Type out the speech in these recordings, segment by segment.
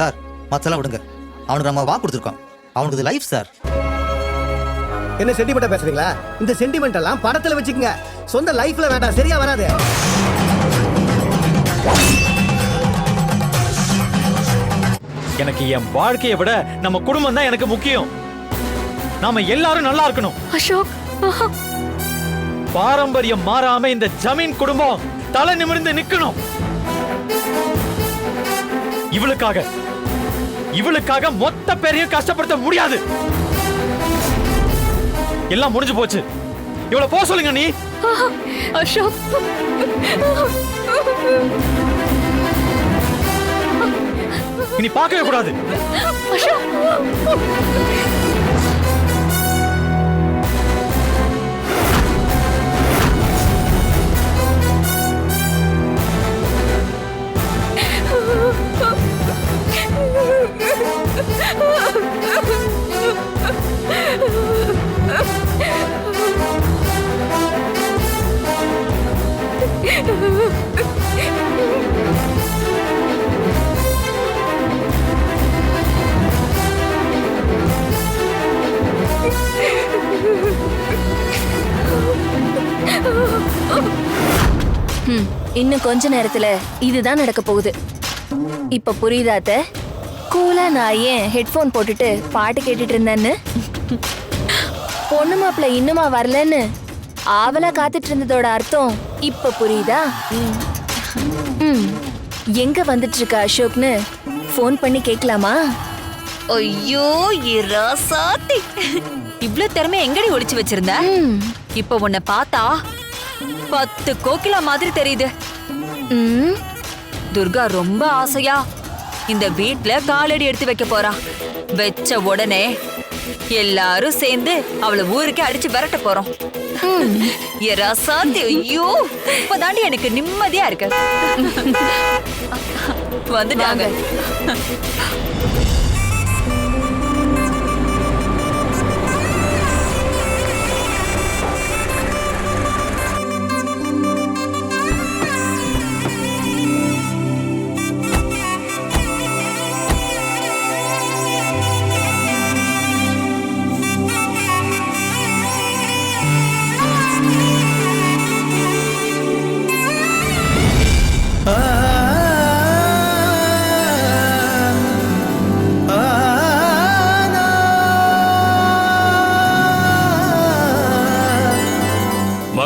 Sir மத்தெல்லாம் விடுங்க. அவனுக்கு நம்ம வாக்கு கொடுத்துருக்கோம். அவனுக்கு இது லைஃப் சார். என்ன சென்டிமெண்டா பேசுறீங்களா? இந்த சென்டிமெண்ட் எல்லாம் படத்துல வச்சுக்கங்க. சொந்த லைஃப்ல வேண்டாம் சரியா வராது. எனக்கு என் வாழ்க்கையை விட நம்ம குடும்பம் தான் எனக்கு முக்கியம். நாம எல்லாரும் நல்லா இருக்கணும். அசோக். பாரம்பரியம் மாறாம இந்த ஜமீன் குடும்பம் தலை நிமிர்ந்து நிக்கணும். இவளுக்காக இவளுக்காக மொத்த பேரையும் கஷ்டப்படுத்த முடியாது. எல்லாம் முடிஞ்சு போச்சு. இவள போக சொல்லுங்க நீ. அசோக். இனி பார்க்கவே கூடாது. அசோக். இன்னும் கொஞ்ச நேரத்துல இதுதான் நடக்க போகுது. இப்ப புரியுதா அத்தை? கூலா நான் ஏன் ஹெட்போன் போட்டுட்டு பாட்டு கேட்டுட்டு இருந்தேன்னு? பொண்ணு மாப்பிள்ள இன்னுமா வரலன்னு ஆவலா காத்துட்டு இருந்ததோட அர்த்தம் இப்ப புரியுதா? ம் எங்க வந்துட்டு இருக்க அசோக்னு ஃபோன் பண்ணி கேட்கலாமா ஐயோ இராசாத்தி இவ்ளோ திறமை எங்கடி ஒளிச்சு வச்சிருந்த? இப்ப உன்னை பார்த்தா பத்து கோகிலா மாதிரி தெரியுது. துர்கா ரொம்ப ஆசையா. இந்த வீட்ல காலடி எடுத்து வைக்க போறா. வச்ச உடனே எல்லாரும் சேர்ந்து அவளை ஊருக்கே அடிச்சு விரட்ட போறோம். ரசாத்தி ஐயோ இப்பதாண்டி எனக்கு நிம்மதியா இருக்கு. வந்துட்டாங்க.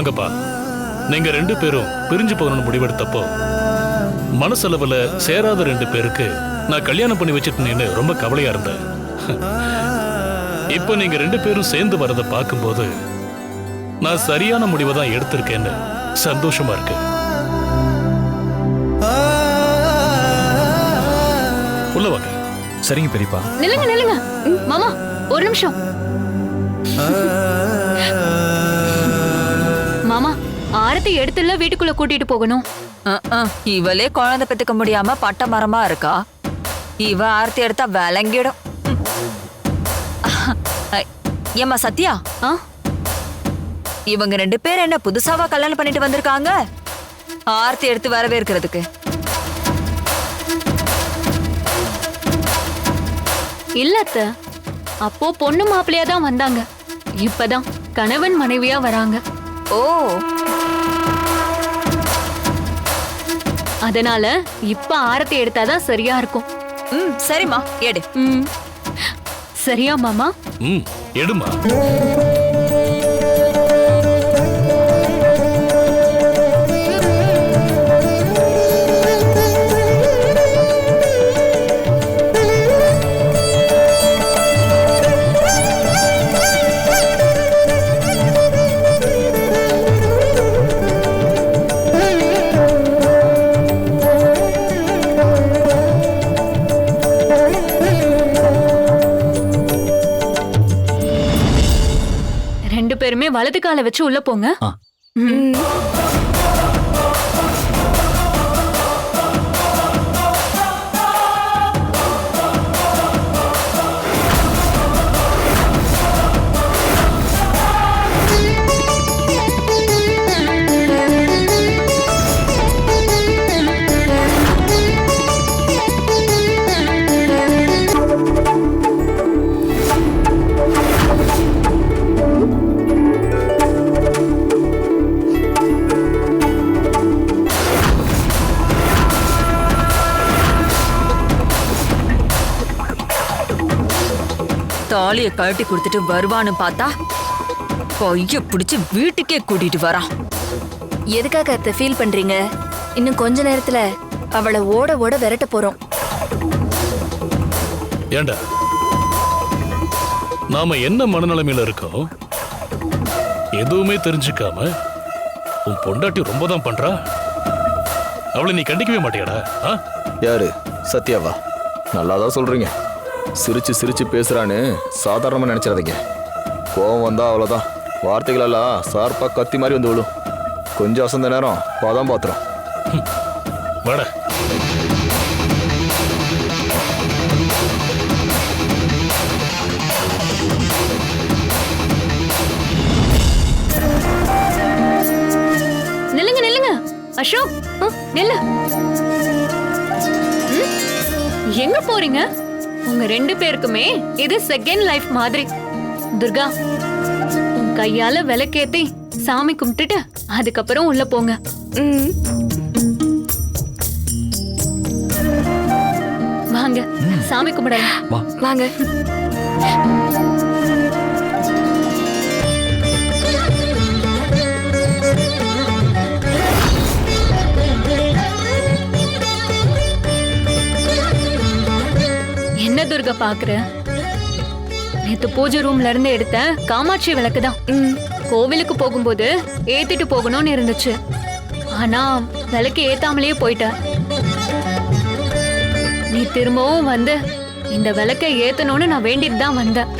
வாங்கப்பா. நீங்க ரெண்டு பேரும் பிரிஞ்சு போகணும்னு முடிவெடுத்தப்போ மனசளவுல சேராத ரெண்டு பேருக்கு நான் கல்யாணம் பண்ணி வச்சிருந்தேன்னு ரொம்ப கவலையா இருந்தேன். இப்போ நீங்க ரெண்டு பேரும் சேர்ந்து வரதை பார்க்கும்போது நான் சரியான முடிவை தான் எடுத்திருக்கேன்னு சந்தோஷமா இருக்கு. உள்ள வாங்க. சரிங்க பெரியப்பா. நில்லுங்க நில்லுங்க. ம், மாமா ஒரு நிமிஷம். ஆரத்தி எடுத்துல வீட்டுக்குள்ள கூட்டிட்டு போகணும். இவளே குழந்தை பெத்துக்க முடியாம பட்ட மரமா இருக்கா? இவ ஆர்த்தி எடுத்தா விளங்கிடும். ஏம்மா சத்யா? இவங்க ரெண்டு பேர் என்ன புதுசாவா கல்யாணம் பண்ணிட்டு வந்திருக்காங்க? ஆர்த்தி எடுத்து வரவேற்கிறதுக்கு. இல்ல அத்த. அப்போ பொண்ணு மாப்பிள்ளையா தான் வந்தாங்க. இப்பதான் கணவன் மனைவியா வராங்க. ஓ அதனால இப்ப ஆரத்தி எடுத்தாதான் சரியா இருக்கும். ம் சரிம்மா எடு. ம். சரியா மாமா? ம் எடுமா வலது காலை வச்சு உள்ள போங்க. தாலிய கழட்டி கொடுத்துட்டு வருவான்னு பார்த்தா கைய பிடிச்சு வீட்டுக்கே கூட்டிட்டு வரான் எதுக்காக அத்தை ஃபீல் பண்றீங்க? இன்னும் கொஞ்ச நேரத்துல அவளை ஓட ஓட விரட்ட போறோம். ஏண்டா? நாம என்ன மனநிலைமையில இருக்கோம் எதுவுமே தெரிஞ்சுக்காம உன் பொண்டாட்டி ரொம்ப தான் பண்றா? அவளை நீ கண்டிக்கவே மாட்டியாடா ஆ? யாரு? சத்யாவா? நல்லா தான் சொல்றீங்க. சிரிச்சு சிரிச்சு பேசுறான்னு சாதாரணமா நினைச்சிடாதீங்க. கோவம் வந்தா அவ்வளோதான் வார்த்தைகள் எல்லாம் சார்பா கத்தி மாதிரி வந்து விழும். கொஞ்சம் அசந்த நேரம் பதம் பாத்திரம். வாடா. நில்லுங்க நில்லுங்க. அசோக் நில்லு. எங்க போறீங்க? உங்க ரெண்டு பேருக்குமே இது செகண்ட் லைஃப் மாதிரி. துர்கா உன் கையால விளக்கேத்தி சாமி கும்பிட்டுட்டு அதுக்கப்புறம் உள்ள போங்க. ம், வாங்க சாமி கும்பிடலாம். வாங்க. என்ன துர்கா பாக்குற நேத்து பூஜை ரூம்ல இருந்து எடுத்த காமாட்சி விளக்கு தான். கோவிலுக்கு போகும்போது ஏத்திட்டு போகணும்னு இருந்துச்சு. ஆனா விளக்கு ஏத்தாமலேயே போயிட்ட. நீ திரும்பவும் வந்து இந்த விளக்கை ஏத்தணும்னு நான் வேண்டிட்டு தான் வந்தேன்.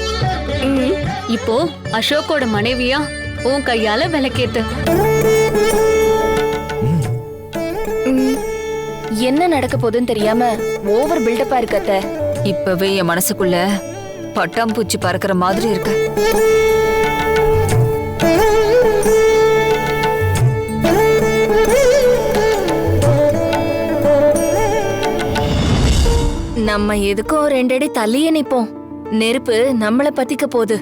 இப்போ அசோக்கோட மனைவியா உன் கையால விளக்கேத்து. என்ன நடக்க போகுதுன்னு தெரியாம ஓவர் பில்டப்பா இருக்கு அத்தை. இப்பவே என் மனசுக்குள்ள பட்டாம்பூச்சி பறக்கிற மாதிரி இருக்கு. நம்ம எதுக்கும் ரெண்டடி தள்ளியே நிப்போம். நெருப்பு நம்மளை பத்திக்க போகுது.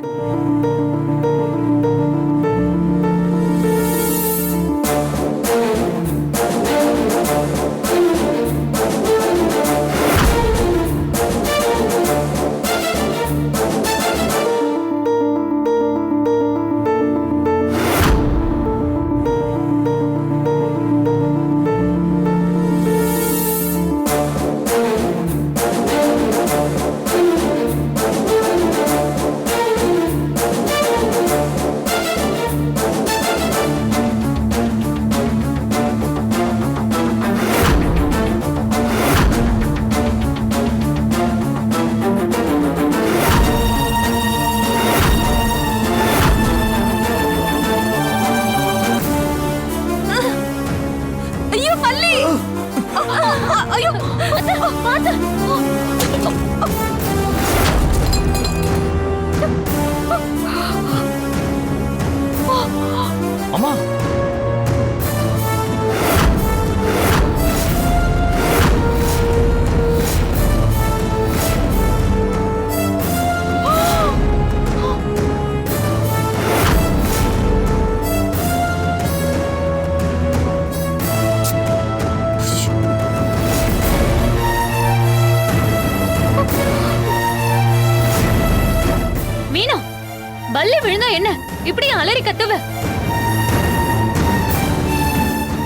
என்ன? இப்படி அலறி கத்துவ?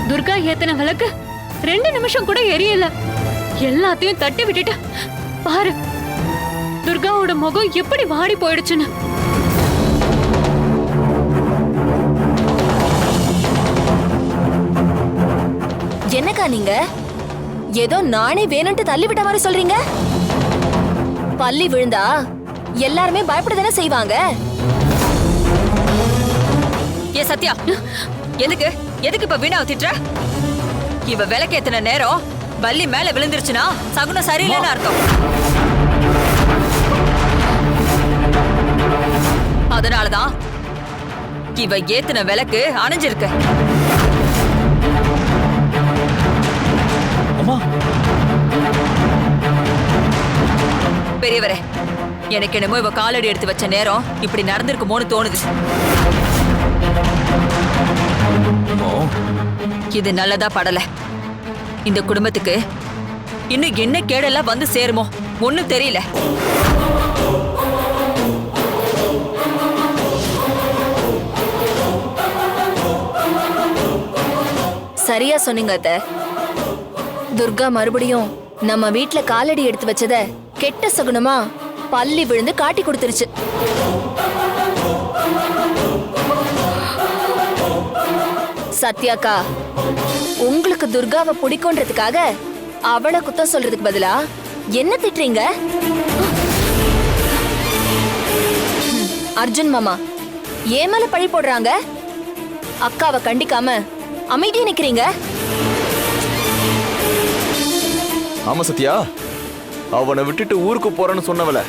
துர்கா ஏத்தன விளக்கு ரெண்டு நிமிஷம் கூட எரியல. எல்லாத்தையும் தட்டி விட்டுட்டு பாரு துர்காவோட முகம் எப்படி வாடி போயிடுச்சுன்னு. என்னக்கா நீங்க? ஏதோ நானே வேணும்ட்டு தள்ளி விட்ட மாதிரி சொல்றீங்க? பள்ளி விழுந்தா எல்லாருமே பயப்பட தானே செய்வாங்க? சத்யா. எதுக்கு? எதுக்கு இப்ப வீணாவை திட்டுற? இவ விளக்கேத்தின நேரம் பல்லி மேல விழுந்துருச்சுன்னா சகுனம் சரியில்லைன்னு அர்த்தம். அதனாலதான் இவ ஏத்தின விளக்கு அணைஞ்சிருக்கு. பெரியவரே எனக்கு என்னமோ இவ காலடி எடுத்து வச்ச நேரம் இப்படி நடந்திருக்குமோன்னு தோணுது. செய்யணுமோ இது நல்லதா படல. இந்த குடும்பத்துக்கு இன்னும் என்ன கேடெல்லாம் வந்து சேருமோ? ஒன்னும் தெரியல. சரியா சொன்னீங்க அத்த. துர்கா மறுபடியும் நம்ம வீட்டுல காலடி எடுத்து வச்சத கெட்ட சகுனமா பள்ளி விழுந்து காட்டி கொடுத்துருச்சு. சத்யாக்கா உங்களுக்கு துர்காவை பிடிக்கும்ன்றதுக்காக அவளை குத்தம் சொல்றதுக்கு பதிலா? என்ன திட்டுறீங்க? அர்ஜுன் மாமா ஏன் மேல பழி போடுறாங்க? அக்காவை கண்டிக்காம அமைதியா நிக்கிறீங்க? ஆமா சத்யா அவனை விட்டுட்டு ஊருக்கு போறேன்னு சொன்னவள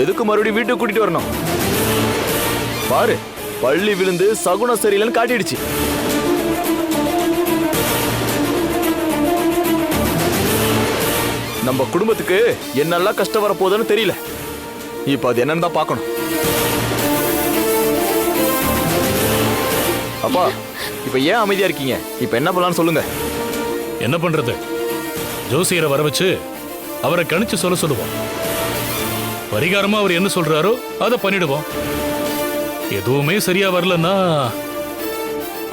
எதுக்கு மறுபடியும் வீட்டுக்கு கூட்டிட்டு வரணும்? பாரு பள்ளி விழுந்து சகுனம் சரியில்லைன்னு காட்டிடுச்சு. நம்ம குடும்பத்துக்கு என்னெல்லாம் கஷ்டம் வரப்போகுதுன்னு தெரியல. இப்போ அது என்னன்னு தான் பார்க்கணும். அப்பா இப்போ ஏன் அமைதியா இருக்கீங்க? இப்ப என்ன பண்ணலாம்னு சொல்லுங்க. என்ன பண்றது? ஜோசியரை வர வச்சு அவரை கணிச்சு சொல்ல சொல்லுவோம். பரிகாரமா அவர் என்ன சொல்றாரோ அதை பண்ணிடுவோம். எதுவுமே சரியா வரலன்னா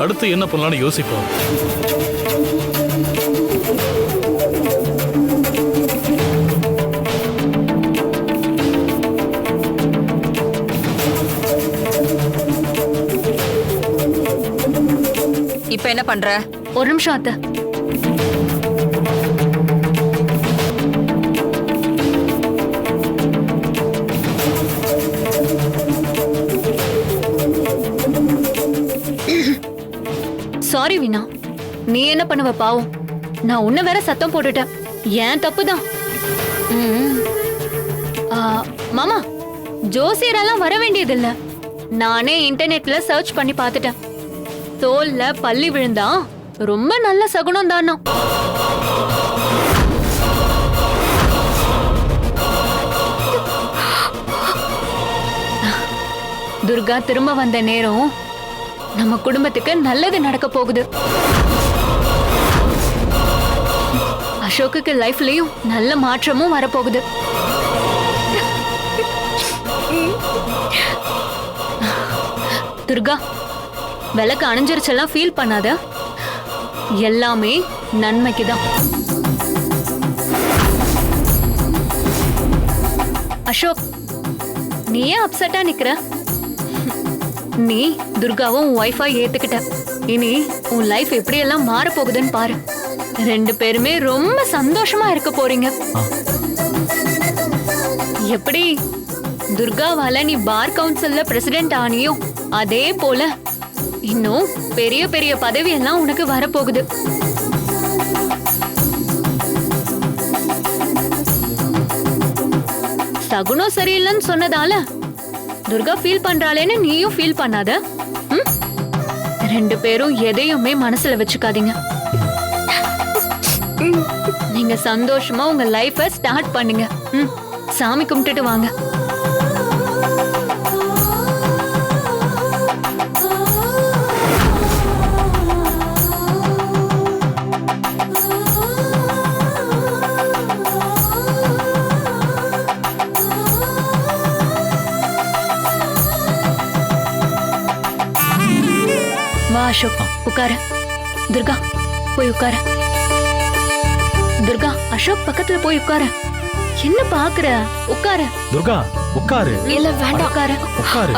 அடுத்து என்ன பண்ணலாம்னு யோசிப்போம். இப்ப என்ன பண்ற? ஒரு நிமிஷம் அத்த. சாரி வினா நீ என்ன பண்ணுவ பாவம்? நான் உன்ன வேற சத்தம் போட்டுட்டேன். ஏன் தப்பு தான் மாமா ஜோசியரெல்லாம் வர வேண்டியதில்லை. நானே இன்டர்நெட்ல சர்ச் பண்ணி பார்த்துட்டேன். தோல்ல பள்ளி விழுந்தா ரொம்ப நல்ல சகுனம் தானா? துர்கா திரும்ப வந்த நேரம் நம்ம குடும்பத்துக்கு நல்லது நடக்க போகுது. அசோக்குக்கு லைஃப்லயும் நல்ல மாற்றமும் வரப்போகுது. துர்கா விளக்கு அணைஞ்சிருச்செல்லாம் ஃபீல் பண்ணாத? எல்லாமே நன்மைக்கு தான் அசோக் நீ ஏன் அப்செட்டா நிக்கிற? நீ துர்காவும் உன் ஒய்ஃபா ஏத்துக்கிட்ட. இனி உன் லைஃப் எப்படியெல்லாம் மாற போகுதுன்னு பாரு. ரெண்டு பேருமே ரொம்ப சந்தோஷமா இருக்க போறீங்க. எப்படி? துர்காவால நீ பார் கவுன்சில்ல பிரசிடென்ட் ஆனியோ அதே போல இன்னும் பெரிய பெரிய பதவி எல்லாம் உனக்கு வரப்போகுது. சகுனம் சரியில்லைன்னு சொன்னதால துர்கா ஃபீல் பண்றாளேன்னு நீயும் ஃபீல் பண்ணாத. ம்? ரெண்டு பேரும் எதையுமே மனசுல வச்சுக்காதீங்க. நீங்க சந்தோஷமா உங்க லைஃப ஸ்டார்ட் பண்ணுங்க. ம்? சாமி கும்பிட்டுட்டு வாங்க. அசோக் உட்கார. துர்கா போய் உட்கார. துர்கா அசோக் பக்கத்துல போய் உட்கார. என்ன பாக்குற உட்கார. துர்கா உட்காரு. இல்ல வேண்டாம். உட்கார. உட்காரு.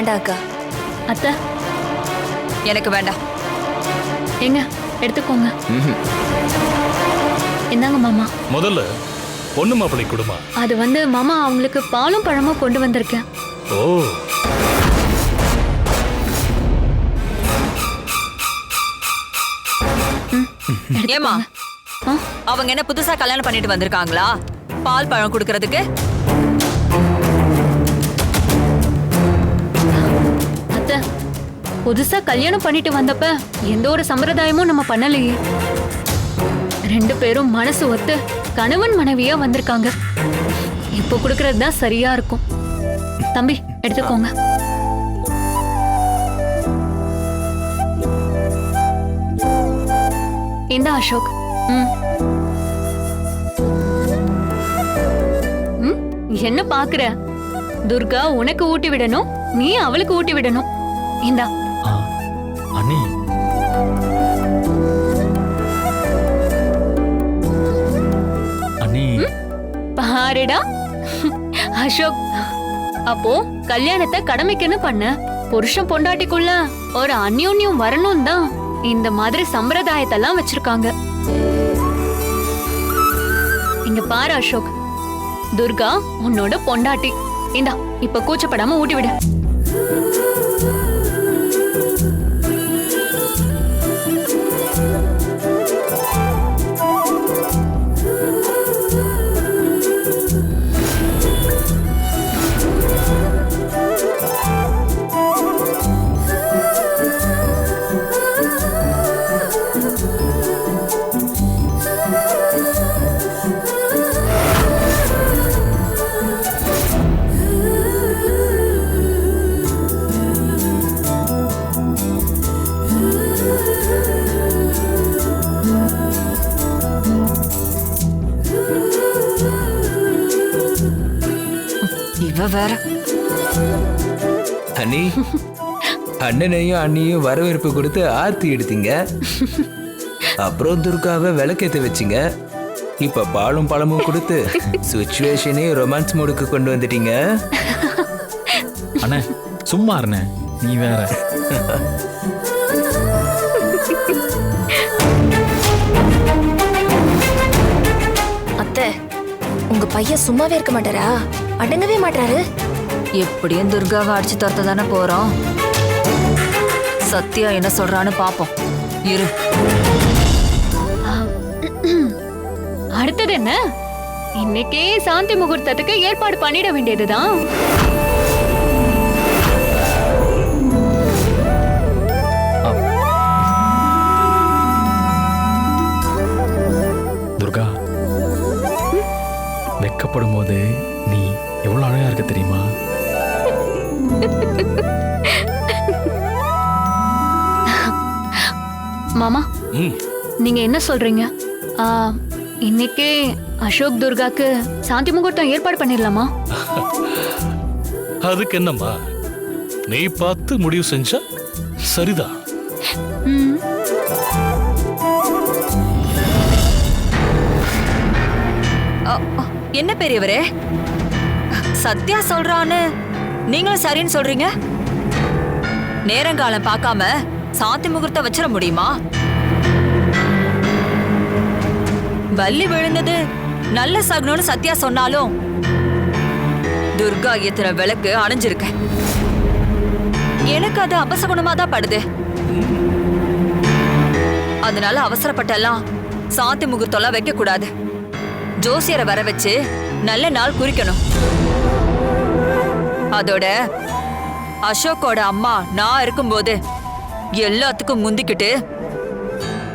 வேண்டாம் அக்கா அத்தை. எனக்கு வேண்டாம். எங்க எடுத்துக்கோங்க. இந்தாங்க மாமா. முதல்ல பொண்ணு மாப்பிள்ளை குடுமா. அது வந்து மாமா அவங்களுக்கு பாலும் பழமும் கொண்டு வந்திருக்கேன். ஓ. ஏமா ஆ? அவங்க என்ன புதுசா கல்யாணம் பண்ணிட்டு வந்திருக்காங்களா? பால் பழம் கொடுக்கறதுக்கு? புதுசா கல்யாணம் பண்ணிட்டு வந்தப்ப எந்த ஒரு சம்பிரதாயமும் நம்ம பண்ணலையே. ரெண்டு பேரும் மனசு ஒத்து கணவன் மனைவியா வந்திருக்காங்க. இப்போ கொடுக்கறது தான் சரியா இருக்கும். தம்பி எடுத்துக்கோங்க. இந்த அசோக். என்ன பாக்குற? துர்கா உனக்கு ஊட்டி விடணும் நீ அவளுக்கு ஊட்டி விடணும். இந்தா. அண்ணி. அண்ணி. பாருடா. அசோக் அப்போ கல்யாணத்தை கடமைக்குன்னு பண்ண. புருஷன் பொண்டாட்டிக்குள்ள ஒரு அந்யோன்யம் வரணும் தான் இந்த மாதிரி சம்பிரதாயத்தெல்லாம் வச்சிருக்காங்க. இங்க பாரு அசோக். துர்கா உன்னோட பொண்டாட்டி. இந்தா இப்ப கூச்சப்படாம ஊட்டி விடு. அண்ணி. அண்ணனையும் அண்ணியும் வரவேற்பு கொடுத்து ஆர்த்தி எடுத்தீங்க. அப்புறம் துர்காவை விளக்கேத்த வச்சீங்க. இப்ப பாலும் பழமும் கொடுத்து சுச்சுவேஷனே ரொமான்ஸ் மோடுக்கு கொண்டு வந்துட்டீங்க. அண்ணே சும்மா இருண்ணே நீ வேற. அத்தை உங்க பையன் சும்மாவே இருக்க மாட்டாரா? அடங்கவே மாட்டாரு. எப்படியும் துர்காவை அடிச்சு துரத்த தானே போறோம்? சத்யா என்ன சொல்றான்னு பாப்போம். இரு. அடுத்தது என்ன? இன்னைக்கே சாந்தி முகூர்த்தத்துக்கு ஏற்பாடு பண்ணிட வேண்டியதுதான். துர்கா வெக்கப்படும் போது நீ எவ்வளவு அழகா இருக்க தெரியுமா? நீங்க என்ன சொல்றீங்க? ஆ, இன்னைக்கே அசோக் துர்காக்கு சாந்தி முகூர்த்தம் ஏற்பாடு பண்ணிடலாமா அதுக்கு என்னம்மா? நீ பார்த்து முடிவு செஞ்சா சரிதான் ம். அ, அ, என்ன பெரியவரே? சத்யா சொல்றான்னு நீங்களும் சரின்னு சொல்றீங்க? நேரங்காலம் பார்க்காம சாந்தி முகூர்த்தம் வச்சிட முடியுமா? வள்ளி விழுந்தது. நல்ல சகுனம்னு சத்யா சொன்னாலும் துர்கா ஏத்துற விளக்கு அணைஞ்சிருக்க. எனக்கு அது அபசகுணமா தான் படுது. அதனால அவசரப்பட்டெல்லாம் சாந்தி முகூர்த்தம்லாம் வைக்க கூடாது ஜோசியரை வர வச்சு நல்ல நாள் குறிக்கணும். அதோட அசோக்கோட அம்மா நான் இருக்கும்போது எல்லாத்துக்கும் முந்திக்கிட்டு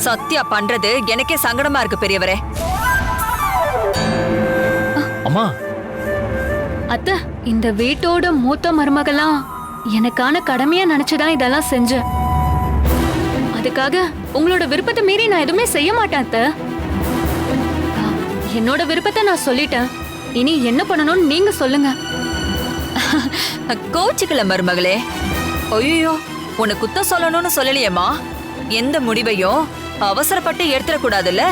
சத்யா பண்றது எனக்கே சங்கடமா இருக்கு பெரியவரே. அம்மா. அத்த இந்த வீட்டோட மூத்த மருமகளாம் எனக்கான கடமையா நினைச்சுதான் இதெல்லாம் செஞ்சேன். அதுக்காக உங்களோட விருப்பத்தை மீறி நான் எதுவுமே செய்ய மாட்டேன் அத்த. என்னோட விருப்பத்தை நான் சொல்லிட்டேன். இனி என்ன பண்ணணும்னு நீங்க சொல்லுங்க. கோச்சுக்கல மருமகளே. ஐயோ உன்னை குத்தம் சொல்லணும்னு சொல்லலையேம்மா. எந்த முடிவையும் அவசரப்பட்டு எடுத்துடக்கூடாதுல்ல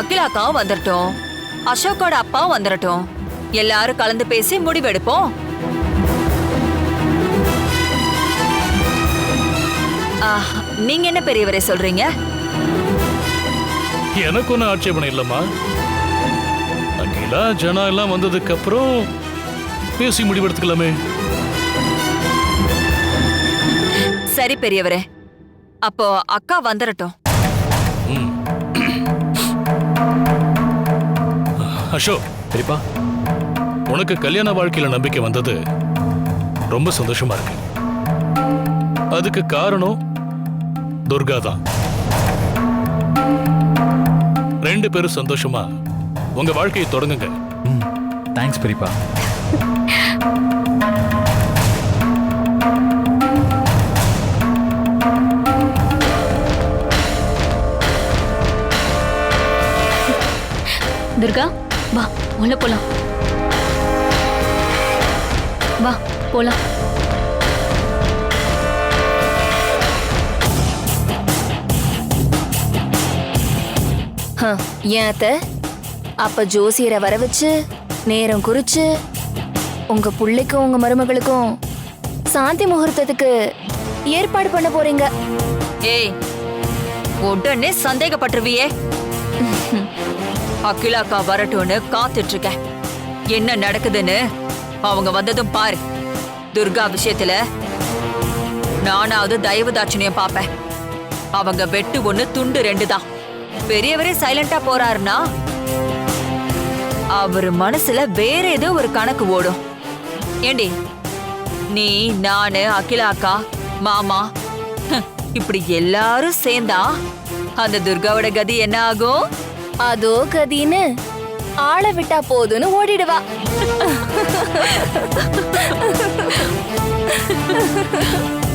அகிலாக்காவும் வந்துடட்டும் அசோக்கோட அப்பாவும் வந்துடட்டும் எல்லாரும் கலந்து பேசி முடிவெடுப்போம். நீங்க என்ன பெரியவரே சொல்றீங்க? எனக்கு ஒன்றும் ஆட்சேபணம் இல்லைம்மா. அகிலா ஜனா எல்லாம் வந்ததுக்கு அப்புறம் பேசி முடிவெடுத்துக்கலாமே. சரி பெரியவரே அப்போ அக்கா வந்துடட்டும் ம். அசோக் பெரியப்பா உனக்கு கல்யாண வாழ்க்கையில நம்பிக்கை வந்தது ரொம்ப சந்தோஷமா இருக்கு. அதுக்கு காரணம் துர்கா தான். ரெண்டு பேரும் சந்தோஷமா உங்க வாழ்க்கையை தொடங்குங்க. ம் தேங்க்ஸ் பெரியப்பா. துர்கா வா உள்ள போலாம். வா போலாம். ஏன் அத்தை? அப்ப ஜோசியரை வர வச்சு நேரம் குறிச்சு உங்க புள்ளைக்கும் உங்க மருமகளுக்கும் சாந்தி முகூர்த்தத்துக்கு ஏற்பாடு பண்ண போறீங்க. ஏய் உடனே சந்தேகப்பட்டுருவியே. அகிலாக்கா வரட்டும்னு காத்துட்டு இருக்கேன் என்ன நடக்குதுன்னு அவங்க வந்ததும் பாரு. துர்கா விஷயத்துல நானாவது தயவு தாட்சணியம் அவங்க வெட்டு ஒண்ணு துண்டு ரெண்டு தான் பெரியவரே சைலண்டா போறாருன்னா அவர் மனசுல வேற ஏதோ ஒரு கணக்கு ஓடும். ஏண்டி நீ நானு அகிலா அக்கா மாமா இப்படி எல்லாரும் சேர்ந்தா அந்த துர்காவோட கதி என்ன ஆகும்? அதோ கதின்னு ஆளை விட்டா போதுன்னு ஓடிடுவா Ha ha ha ha ha!